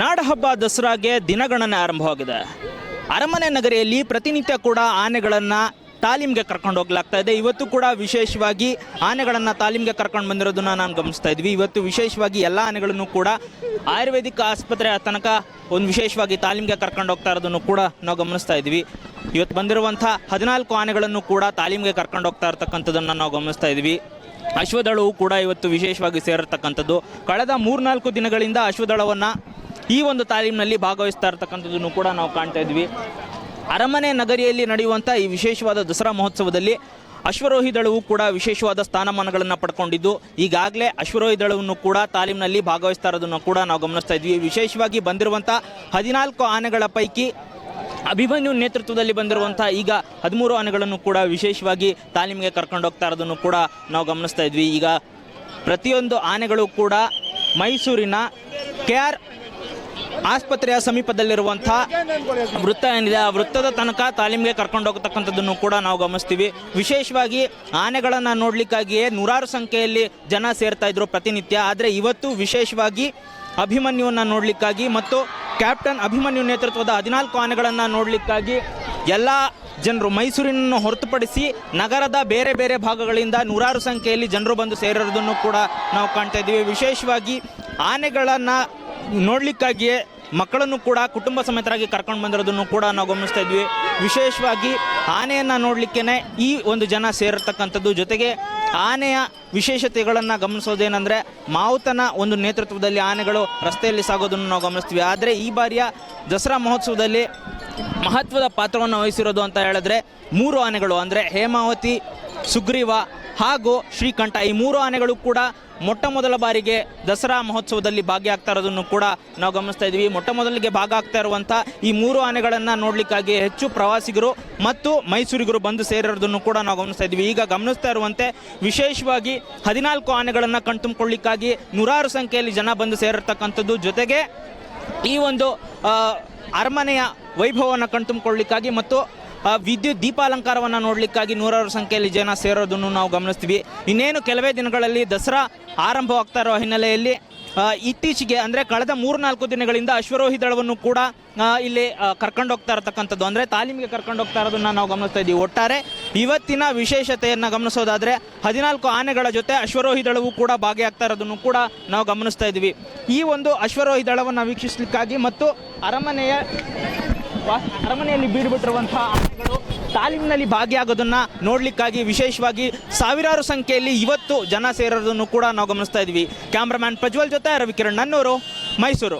ನಾಡಹಬ್ಬ ದಸರಾಗೆ ದಿನಗಣನೆ ಆರಂಭವಾಗಿದೆ. ಅರಮನೆ ನಗರಿಯಲ್ಲಿ ಪ್ರತಿನಿತ್ಯ ಕೂಡ ಆನೆಗಳನ್ನು ತಾಲೀಮ್ಗೆ ಕರ್ಕೊಂಡು ಹೋಗ್ಲಾಗ್ತಾ ಇದೆ. ಇವತ್ತು ಕೂಡ ವಿಶೇಷವಾಗಿ ಆನೆಗಳನ್ನು ತಾಲೀಮ್ಗೆ ಕರ್ಕೊಂಡು ಬಂದಿರೋದನ್ನ ನಾನು ಗಮನಿಸ್ತಾ ಇದ್ವಿ. ಇವತ್ತು ವಿಶೇಷವಾಗಿ ಎಲ್ಲ ಆನೆಗಳನ್ನು ಕೂಡ ಆಯುರ್ವೇದಿಕ್ ಆಸ್ಪತ್ರೆ ತನಕ ಒಂದು ವಿಶೇಷವಾಗಿ ತಾಲೀಮ್ಗೆ ಕರ್ಕೊಂಡು ಹೋಗ್ತಾ ಇರೋದನ್ನು ಕೂಡ ನಾವು ಗಮನಿಸ್ತಾ ಇದ್ವಿ. ಇವತ್ತು ಬಂದಿರುವಂಥ ಹದಿನಾಲ್ಕು ಆನೆಗಳನ್ನು ಕೂಡ ತಾಲೀಮ್ಗೆ ಕರ್ಕೊಂಡು ಹೋಗ್ತಾ ಇರ್ತಕ್ಕಂಥದ್ದನ್ನು ನಾವು ಗಮನಿಸ್ತಾ ಇದ್ವಿ. ಅಶ್ವದಳವು ಕೂಡ ಇವತ್ತು ವಿಶೇಷವಾಗಿ ಸೇರಿರ್ತಕ್ಕಂಥದ್ದು. ಕಳೆದ ಮೂರ್ನಾಲ್ಕು ದಿನಗಳಿಂದ ಅಶ್ವದಳವನ್ನು ಈ ಒಂದು ತಾಲೀಮಿನಲ್ಲಿ ಭಾಗವಹಿಸ್ತಾ ಇರ್ತಕ್ಕಂಥದ್ದನ್ನು ಕೂಡ ನಾವು ಕಾಣ್ತಾ ಇದ್ವಿ. ಅರಮನೆ ನಗರಿಯಲ್ಲಿ ನಡೆಯುವಂಥ ಈ ವಿಶೇಷವಾದ ದಸರಾ ಮಹೋತ್ಸವದಲ್ಲಿ ಅಶ್ವರೋಹಿ ದಳವು ಕೂಡ ವಿಶೇಷವಾದ ಸ್ಥಾನಮಾನಗಳನ್ನು ಪಡ್ಕೊಂಡಿದ್ದು, ಈಗಾಗಲೇ ಅಶ್ವರೋಹಿ ದಳವನ್ನು ಕೂಡ ತಾಲೀಮಿನಲ್ಲಿ ಭಾಗವಹಿಸ್ತಾ ಇರೋದನ್ನು ಕೂಡ ನಾವು ಗಮನಿಸ್ತಾ ಇದ್ವಿ. ವಿಶೇಷವಾಗಿ ಬಂದಿರುವಂಥ ಹದಿನಾಲ್ಕು ಆನೆಗಳ ಪೈಕಿ ಅಭಿಮನ್ಯು ನೇತೃತ್ವದಲ್ಲಿ ಬಂದಿರುವಂಥ ಈಗ ಹದಿಮೂರು ಆನೆಗಳನ್ನು ಕೂಡ ವಿಶೇಷವಾಗಿ ತಾಲೀಮಿಗೆ ಕರ್ಕೊಂಡು ಹೋಗ್ತಾ ಇರೋದನ್ನು ಕೂಡ ನಾವು ಗಮನಿಸ್ತಾ ಇದ್ವಿ. ಈಗ ಪ್ರತಿಯೊಂದು ಆನೆಗಳು ಕೂಡ ಮೈಸೂರಿನ ಕೆ ಆರ್ ಆಸ್ಪತ್ರೆಯ ಸಮೀಪದಲ್ಲಿರುವಂಥ ವೃತ್ತ ಏನಿದೆ, ಆ ವೃತ್ತದ ತನಕ ತಾಲೀಮಿಗೆ ಕರ್ಕೊಂಡು ಹೋಗತಕ್ಕಂಥದ್ದನ್ನು ಕೂಡ ನಾವು ಗಮನಿಸ್ತೀವಿ. ವಿಶೇಷವಾಗಿ ಆನೆಗಳನ್ನು ನೋಡಲಿಕ್ಕಾಗಿಯೇ ನೂರಾರು ಸಂಖ್ಯೆಯಲ್ಲಿ ಜನ ಸೇರ್ತಾ ಇದ್ರು ಪ್ರತಿನಿತ್ಯ. ಆದರೆ ಇವತ್ತು ವಿಶೇಷವಾಗಿ ಅಭಿಮನ್ಯುವನ್ನು ನೋಡಲಿಕ್ಕಾಗಿ ಮತ್ತು ಕ್ಯಾಪ್ಟನ್ ಅಭಿಮನ್ಯು ನೇತೃತ್ವದ ಹದಿನಾಲ್ಕು ಆನೆಗಳನ್ನು ನೋಡಲಿಕ್ಕಾಗಿ ಎಲ್ಲ ಜನರು ಮೈಸೂರಿನನ್ನು ಹೊರತುಪಡಿಸಿ ನಗರದ ಬೇರೆ ಬೇರೆ ಭಾಗಗಳಿಂದ ನೂರಾರು ಸಂಖ್ಯೆಯಲ್ಲಿ ಜನರು ಬಂದು ಸೇರಿರೋದನ್ನು ಕೂಡ ನಾವು ಕಾಣ್ತಾ ಇದ್ದೀವಿ. ವಿಶೇಷವಾಗಿ ಆನೆಗಳನ್ನು ನೋಡಲಿಕ್ಕಾಗಿಯೇ ಮಕ್ಕಳನ್ನು ಕೂಡ ಕುಟುಂಬ ಸಮೇತರಾಗಿ ಕರ್ಕೊಂಡು ಬಂದಿರೋದನ್ನು ಕೂಡ ನಾವು ಗಮನಿಸ್ತಾ ಇದ್ವಿ. ವಿಶೇಷವಾಗಿ ಆನೆಯನ್ನು ನೋಡಲಿಕ್ಕೇ ಈ ಒಂದು ಜನ ಸೇರಿರ್ತಕ್ಕಂಥದ್ದು. ಜೊತೆಗೆ ಆನೆಯ ವಿಶೇಷತೆಗಳನ್ನು ಗಮನಿಸೋದೇನೆಂದರೆ ಮಾವುತನ ಒಂದು ನೇತೃತ್ವದಲ್ಲಿ ಆನೆಗಳು ರಸ್ತೆಯಲ್ಲಿ ಸಾಗೋದನ್ನು ನಾವು ಗಮನಿಸ್ತೀವಿ. ಆದರೆ ಈ ಬಾರಿಯ ದಸರಾ ಮಹೋತ್ಸವದಲ್ಲಿ ಮಹತ್ವದ ಪಾತ್ರವನ್ನು ವಹಿಸಿರೋದು ಅಂತ ಹೇಳಿದ್ರೆ ಮೂರು ಆನೆಗಳು, ಅಂದರೆ ಹೇಮಾವತಿ, ಸುಗ್ರೀವ ಹಾಗೂ ಶ್ರೀಕಂಠ. ಈ ಮೂರು ಆನೆಗಳು ಕೂಡ ಮೊಟ್ಟ ಮೊದಲ ಬಾರಿಗೆ ದಸರಾ ಮಹೋತ್ಸವದಲ್ಲಿ ಭಾಗಿಯಾಗ್ತಾ ಇರೋದನ್ನು ಕೂಡ ನಾವು ಗಮನಿಸ್ತಾ ಇದ್ದೀವಿ. ಮೊಟ್ಟ ಮೊದಲಿಗೆ ಭಾಗ ಆಗ್ತಾ ಇರುವಂಥ ಈ ಮೂರು ಆನೆಗಳನ್ನು ನೋಡಲಿಕ್ಕಾಗಿ ಹೆಚ್ಚು ಪ್ರವಾಸಿಗರು ಮತ್ತು ಮೈಸೂರಿಗರು ಬಂದು ಸೇರಿರೋದನ್ನು ಕೂಡ ನಾವು ಗಮನಿಸ್ತಾ ಇದ್ದೀವಿ. ಈಗ ಗಮನಿಸ್ತಾ ಇರುವಂತೆ ವಿಶೇಷವಾಗಿ ಹದಿನಾಲ್ಕು ಆನೆಗಳನ್ನು ಕಣ್ತುಂಬಿಕೊಳ್ಳಿಕ್ಕಾಗಿ ನೂರಾರು ಸಂಖ್ಯೆಯಲ್ಲಿ ಜನ ಬಂದು ಸೇರಿರ್ತಕ್ಕಂಥದ್ದು. ಜೊತೆಗೆ ಈ ಒಂದು ಅರಮನೆಯ ವೈಭವವನ್ನು ಕಣ್ತುಂಬಿಕೊಳ್ಳಿಕ್ಕಾಗಿ ಮತ್ತು ವಿದ್ಯುತ್ ದೀಪಾಲಂಕಾರವನ್ನು ನೋಡಲಿಕ್ಕಾಗಿ ನೂರಾರು ಸಂಖ್ಯೆಯಲ್ಲಿ ಜನ ಸೇರೋದನ್ನು ನಾವು ಗಮನಿಸ್ತೀವಿ. ಇನ್ನೇನು ಕೆಲವೇ ದಿನಗಳಲ್ಲಿ ದಸರಾ ಆರಂಭವಾಗ್ತಾ ಇರೋ ಹಿನ್ನೆಲೆಯಲ್ಲಿ ಇತ್ತೀಚೆಗೆ ಅಂದರೆ ಕಳೆದ ಮೂರ್ನಾಲ್ಕು ದಿನಗಳಿಂದ ಅಶ್ವರೋಹಿ ದಳವನ್ನು ಕೂಡ ಇಲ್ಲಿ ಕರ್ಕೊಂಡೋಗ್ತಾ ಇರತಕ್ಕಂಥದ್ದು. ಅಂದರೆ ತಾಲೀಮಿಗೆ ಕರ್ಕೊಂಡೋಗ್ತಾ ಇರೋದನ್ನು ನಾವು ಗಮನಿಸ್ತಾ ಇದ್ದೀವಿ. ಒಟ್ಟಾರೆ ಇವತ್ತಿನ ವಿಶೇಷತೆಯನ್ನು ಗಮನಿಸೋದಾದರೆ ಹದಿನಾಲ್ಕು ಆನೆಗಳ ಜೊತೆ ಅಶ್ವರೋಹಿ ದಳವು ಕೂಡ ಭಾಗಿಯಾಗ್ತಾ ಇರೋದನ್ನು ಕೂಡ ನಾವು ಗಮನಿಸ್ತಾ ಇದ್ದೀವಿ. ಈ ಒಂದು ಅಶ್ವರೋಹಿ ದಳವನ್ನು ವೀಕ್ಷಿಸಲಿಕ್ಕಾಗಿ ಮತ್ತು ಅರಮನೆಯ ಅರಮನೆಯಲ್ಲಿ ಬೀಡುಬಿಟ್ಟಿರುವಂತಹ ಆನೆಗಳು ತಾಲೀಮಿನಲ್ಲಿ ಭಾಗಿಯಾಗೋದನ್ನು ನೋಡಲಿಕ್ಕಾಗಿ ವಿಶೇಷವಾಗಿ ಸಾವಿರಾರು ಸಂಖ್ಯೆಯಲ್ಲಿ ಇವತ್ತು ಜನ ಸೇರೋದನ್ನು ಕೂಡ ನಾವು ಗಮನಿಸ್ತಾ ಇದ್ದೀವಿ. ಕ್ಯಾಮ್ರಾಮ್ಯಾನ್ ಪ್ರಜ್ವಲ್ ಜೊತೆ ರವಿಕಿರಣ್ ನನ್ನೂರು, ಮೈಸೂರು.